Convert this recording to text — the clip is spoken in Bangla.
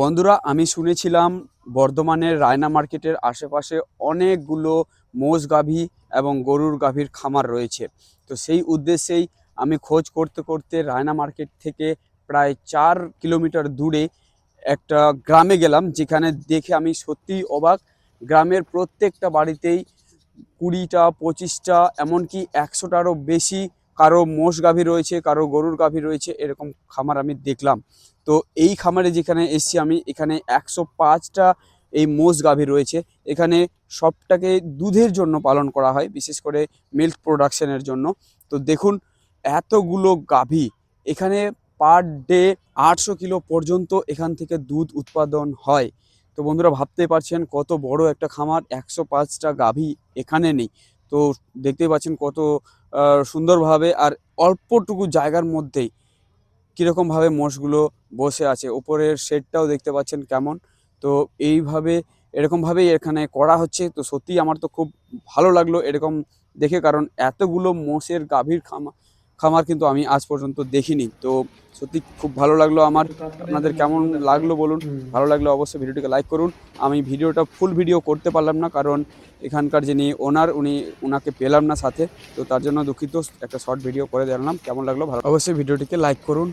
বন্ধুরা, আমি শুনেছিলাম বর্ধমানের রায়না মার্কেটের আশেপাশে অনেকগুলো মোষ গাভী এবং গরুর গাভীর খামার রয়েছে। তো সেই উদ্দেশ্যেই আমি খোঁজ করতে করতে রায়না মার্কেট থেকে প্রায় চার কিলোমিটার দূরে একটা গ্রামে গেলাম, যেখানে দেখে আমি সত্যিই অবাক। গ্রামের প্রত্যেকটা বাড়িতেই কুড়িটা, পঁচিশটা, এমনকি একশোটারও বেশি কারও মোষ গাভী রয়েছে, কারও গরুর গাভী রয়েছে, এরকম খামার আমি দেখলাম। তো এই খামারে যেখানে এসছি আমি, এখানে একশো পাঁচটা এই মোষ গাভী রয়েছে। এখানে সবটাকে দুধের জন্য পালন করা হয়, বিশেষ করে মিল্ক প্রোডাকশনের জন্য। তো দেখুন, এতগুলো গাভী, এখানে পার ডে আটশো কিলো পর্যন্ত এখান থেকে দুধ উৎপাদন হয়। তো বন্ধুরা ভাবতে পারছেন কত বড় একটা খামার, একশো পাঁচটা গাভী এখানে নেই। তো দেখতেই পাচ্ছেন কত সুন্দরভাবে আর অল্পটুকু জায়গার মধ্যেই কীরকমভাবে মোষগুলো বসে আছে। ওপরের শেডটাও দেখতে পাচ্ছেন কেমন। তো এইভাবে, এরকমভাবেই এখানে করা হচ্ছে। তো সত্যিই আমার তো খুব ভালো লাগল এরকম দেখে, কারণ এতগুলো মোষের গাভীর খামার খামার কিন্তু আমি আজ পর্যন্ত দেখিনি। তো সত্যি খুব ভালো লাগল আমার। আপনাদের কেমন লাগল বলুন? ভালো লাগল অবশ্যই ভিডিওটিকে লাইক করুন। আমি ভিডিওটা ফুল ভিডিও করতে পারলাম না, কারণ এখানকার যিনি ওনার, উনি ওনাকে পেলাম না সাথে। তো তার জন্য দুঃখিত, একটা শর্ট ভিডিও করে দিলাম কেমন লাগল? ভালো অবশ্যই ভিডিওটিকে লাইক করুন।